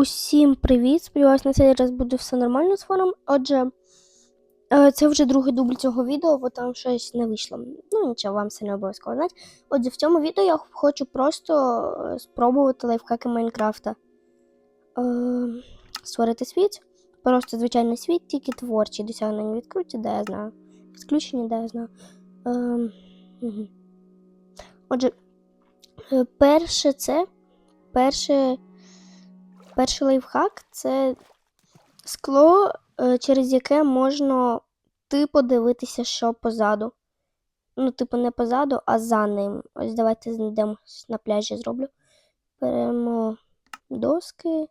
Усім привіт! Сподіваюсь, на цей раз буде все нормально з фоном. Отже, е, це вже другий дубль цього відео, бо там щось не вийшло. Ну, нічого, вам це не обов'язково знати. Отже, в цьому відео я хочу просто е, спробувати лайфхаки Майнкрафта. Е, створити світ. Просто звичайний світ, тільки творчі досягнення відкриті, де я знаю. Відключені, де я знаю. Отже, перше це. Перше. Перший лайфхак це скло, е, через яке можна ти подивитися, що позаду. Ну, типу, не позаду, а за ним. Ось давайте знайдемо на пляжі зроблю. Беремо доски.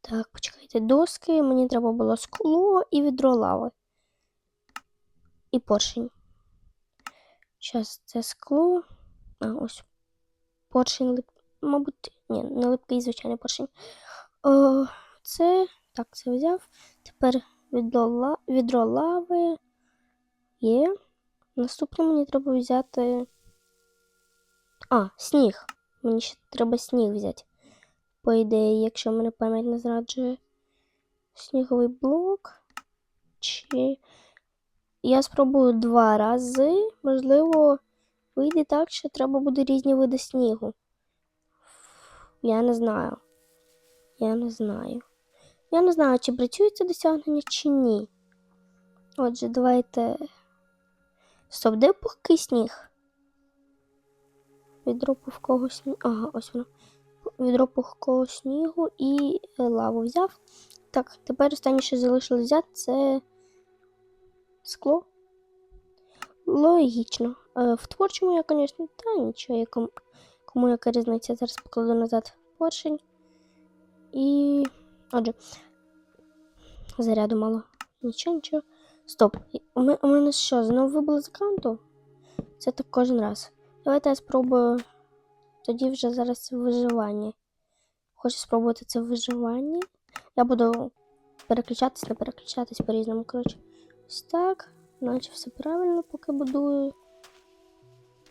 Так, почекайте, доски. Мені треба було скло і відро лави. І поршень. Зараз це скло. А, ось поршень лип... Мабуть, ні, не липкий, звичайний поршень. О, це. Так, це взяв. Тепер відро, відро лави є. Наступне мені треба взяти. А, сніг. Мені ще треба сніг взяти. По ідеї, якщо мене пам'ять не зраджує. Сніговий блок. Чи. Я спробую два рази. Можливо, вийде так, що треба буде різні види снігу. Я не знаю. Я не знаю. Я не знаю, чи працює це досягнення, чи ні. Отже, давайте. Стоп, де пухкий сніг? Відро пухкого снігу. Ага, ось воно. Відро пухкого снігу і лаву взяв. Так, тепер останнє, що залишилось взяти, це скло. Логічно. Е, В творчому я, звісно, та нічого, кому, кому яка різниця. Зараз покладу назад поршень. І. Отже. Заряду мало. Нічого, нічого. Стоп. У мене, у мене що, знову вибило з аккаунту? Це так кожен раз. Давайте я спробую. Тоді вже зараз виживання. Хочу спробувати це виживання. Я буду переключатись, не переключатись по-різному. Коротше, ось так. Наче все правильно, поки будую.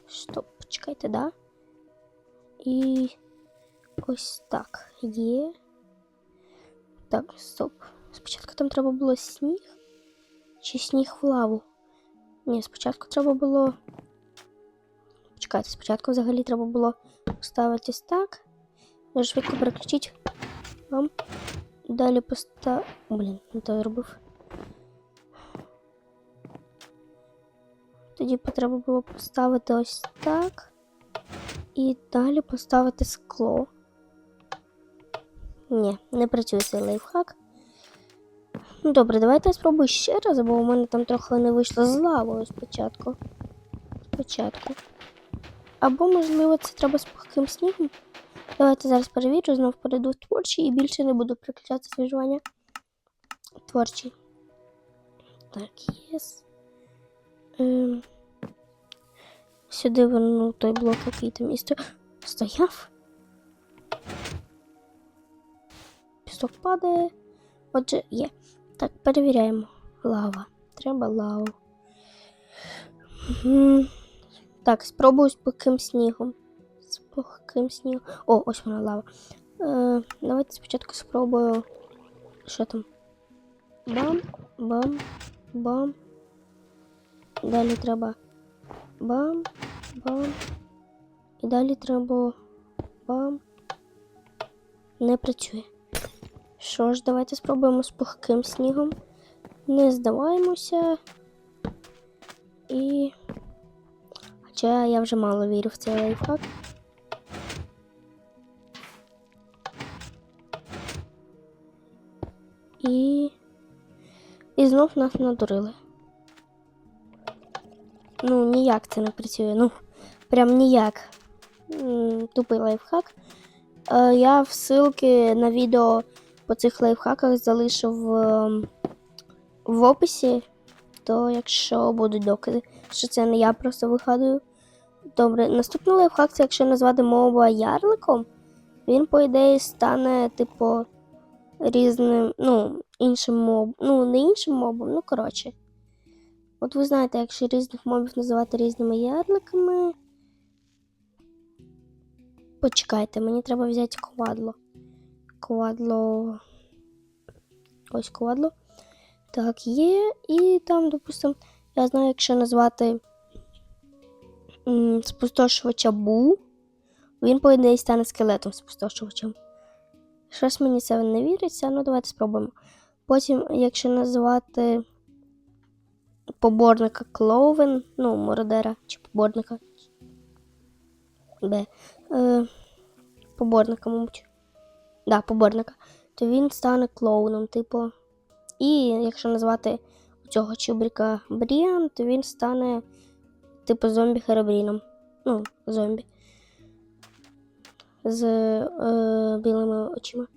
Стоп, почекайте, да? І ось так є. Так, стоп. Спочатку там треба було сніг. Чи сніг в лаву? Ні, спочатку треба було. Почекайте, спочатку взагалі треба було поставити ось так. Я швидко переключити вам. Далі постав. Блін, не то я робив. Тоді треба було поставити ось так. І далі поставити скло. Ні, не працює цей лайфхак. Ну добре, давайте я спробую ще раз, бо у мене там трохи не вийшло з лавою спочатку. Спочатку. Або, можливо, це треба з пухким снігом. Давайте зараз перевірю, знов перейду в творчий і більше не буду приключати свіжування. Творчий. Так, єс. Ем, сюди верну той блок, який там і сто... стояв. Пісок падає. Отже, є. Так, перевіряємо. Лава. Треба лаву. Мгм. Так, спробую з пухким снігом. З пухким снігом. О, ось вона лава. Е, давайте спочатку спробую. Що там? Бам, бам, бам. Далі треба бам, бам. І далі треба бам. Не працює. Що ж, давайте спробуємо з пухким снігом. Не здаваємося. І. Хоча я вже мало вірю в цей лайфхак. І. І знов нас надурили. Ну, ніяк це не працює. Ну, прям ніяк. Тупий лайфхак. Е, я в ссылки на відео по цих лайфхаках залишив ем, в описі. То якщо будуть докази, що це не я просто вигадую. Добре, наступний лайфхак це якщо назвати моба ярликом, він, по ідеї, стане, типу, різним, ну, іншим мобом. Ну, не іншим мобом, ну коротше. От ви знаєте, якщо різних мобів називати різними ярликами. Почекайте, мені треба взяти квадло. Квадло. Ось квадло. Так, є. І там, допустимо, я знаю, якщо назвати спустошувача Бу, він, по ідеї, стане скелетом спустошувачем. Щось мені це не віриться, ну давайте спробуємо. Потім, якщо назвати поборника Клоувен, ну, Мородера чи поборника. Б. Е, поборника, мабуть. Да, поборника. То він стане клоуном, типу. І якщо назвати цього чубрика Бріан, то він стане, типу, зомбі Херебріном. Ну, зомбі. З е, білими очима.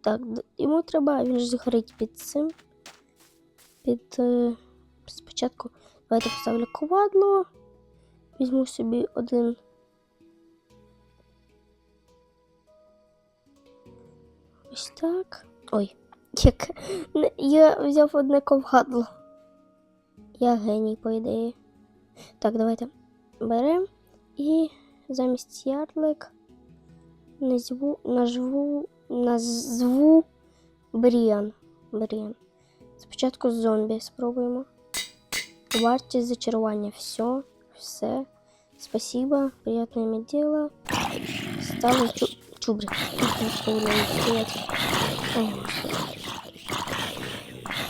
Так, йому треба, він ж згорить під цим. Під. Е, спочатку давайте поставлю ковадло. Візьму собі один. Ось так. Ой, як. Я взяв одне ковадло. Я геній, по ідеї. Так, давайте беремо і замість ярлик назву, назву, назву Бріан. Бріан. Спочатку зомбі спробуємо. Вартість зачарування. Все. Все. Спасибо. Приятного иметь дело. Ставлю чу чубрик.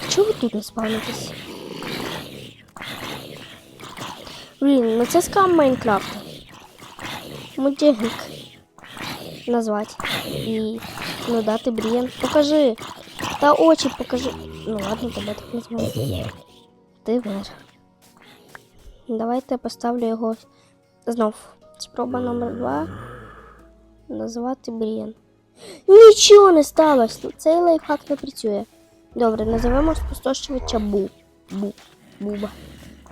Чого ви тут не спавнитесь? Блін, ну це скам Майнкрафта. Мультяник. Назвати. І ну дати Бріан. Покажи. Та очі покажи. Ну ладно, тебе так назвали. Ти вер. Давайте поставлю його знов. Спроба номер два. Назвати Бріан. Нічого не сталося. Цей лайфхак не працює. Добре, називемо спустошувача Бу. Бу. Буба.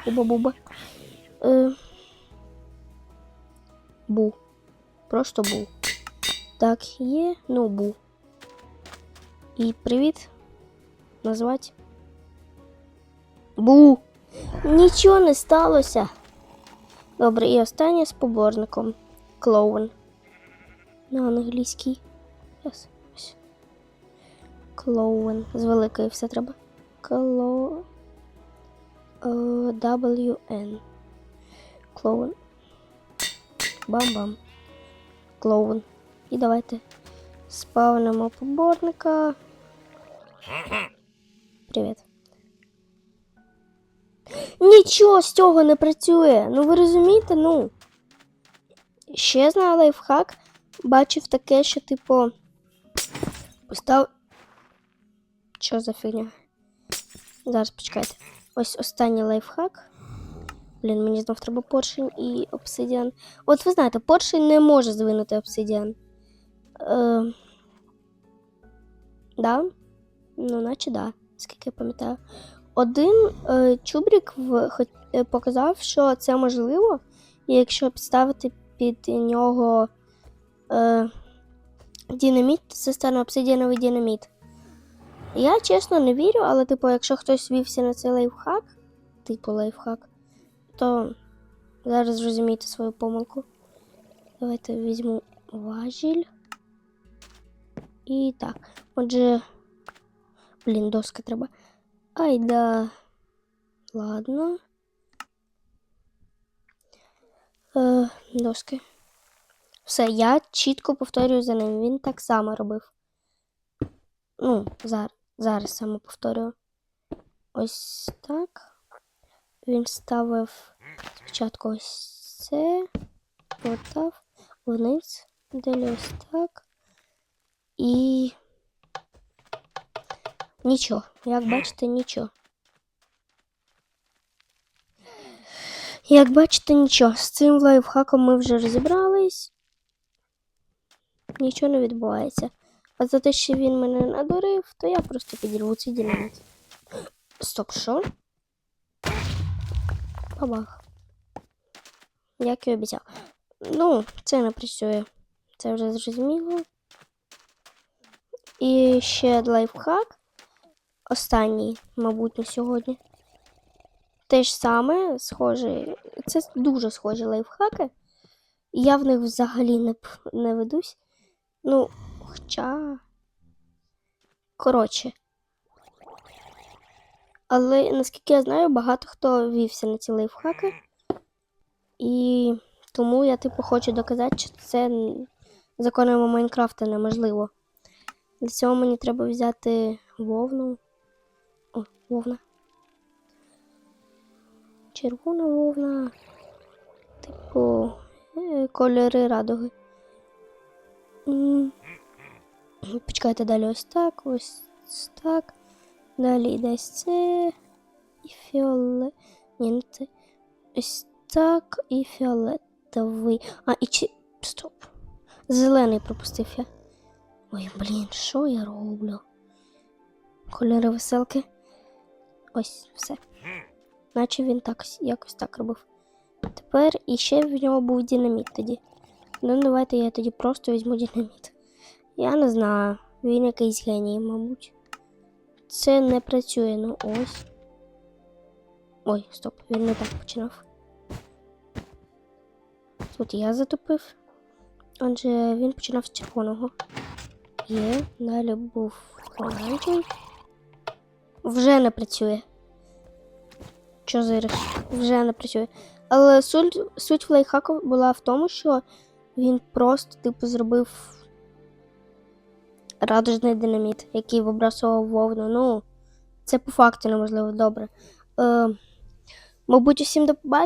Буба-буба. Е... Бу. Просто Бу. Так, є. Ну, Бу. І привіт. Назвати. Бу. Нічого не сталося. Добре, і останнє з поборником. Клоун. На англійській. Yes. ось. Клоун. З великої все треба. Кло... Е, WN. Клоун. Бам-бам. Клоун. І давайте спавнимо поборника. Привіт. Нічого з цього не працює. Ну ви розумієте, ну. Ще знаю лайфхак. Бачив таке, що, типу. Постав. Що за фігня? Зараз почекайте. Ось останній лайфхак. Блін, мені знов треба поршень і обсидіан. От ви знаєте, поршень не може звинути обсидіан. Е... Да? Ну, наче да, скільки я пам'ятаю. Один е, чубрік е, показав, що це можливо, якщо підставити під нього е, динаміт, це стане обсидіановий динаміт. Я чесно не вірю, але, типу, якщо хтось вівся на цей лайфхак, типу лайфхак, то зараз зрозумієте свою помилку. Давайте візьму важіль. І так. Отже. Блін, доска треба. Ай да. Ладно. Е, доски. Все, я чітко повторюю за ним. Він так само робив. Ну, зараз, зараз саме повторюю. Ось так. Він ставив спочатку ось це, повертав вниз, далі ось так. І нічого, як бачите, нічого. Як бачите, нічого. З цим лайфхаком ми вже розібрались. Нічого не відбувається. А за те, що він мене надурив, то я просто підірву цей динаміт. Стоп, що? Бабах. Як і обіцяв. Ну, це не працює. Це вже зрозуміло. І ще лайфхак. Останній, мабуть, на сьогодні. Те ж саме, схоже. Це дуже схожі лайфхаки. Я в них взагалі не, не ведусь. Ну, хоча. Коротше. Але наскільки я знаю, багато хто вівся на ці лайфхаки. І тому я, типу, хочу доказати, що це законами Майнкрафта неможливо. Для цього мені треба взяти вовну. О, вовна. Червона вовна. Типу, е, кольори радуги. Почекайте далі ось так, ось так. Далі йде це і фіолет. Ні, не це. Ось так і фіолетовий. А, і чи. Стоп. Зелений пропустив я. Ой, блін, що я роблю? Кольори веселки. Ось, все. Наче він так якось так робив. Тепер іще в нього був динаміт тоді. Ну, давайте я тоді просто візьму динаміт. Я не знаю. Він якийсь геній, мабуть. Це не працює, ну ось. Ой, стоп, він не так починав. Тут я затопив. Отже, він починав з червоного. Є, далі був оранжевий. Вже не працює. Що зараз? Вже не працює. Але суть, суть лайфхаку була в тому, що він просто, типу, зробив радужний динаміт, який вибрасував вовну. Ну, це по факту неможливо добре. Е, мабуть, усім до побачення.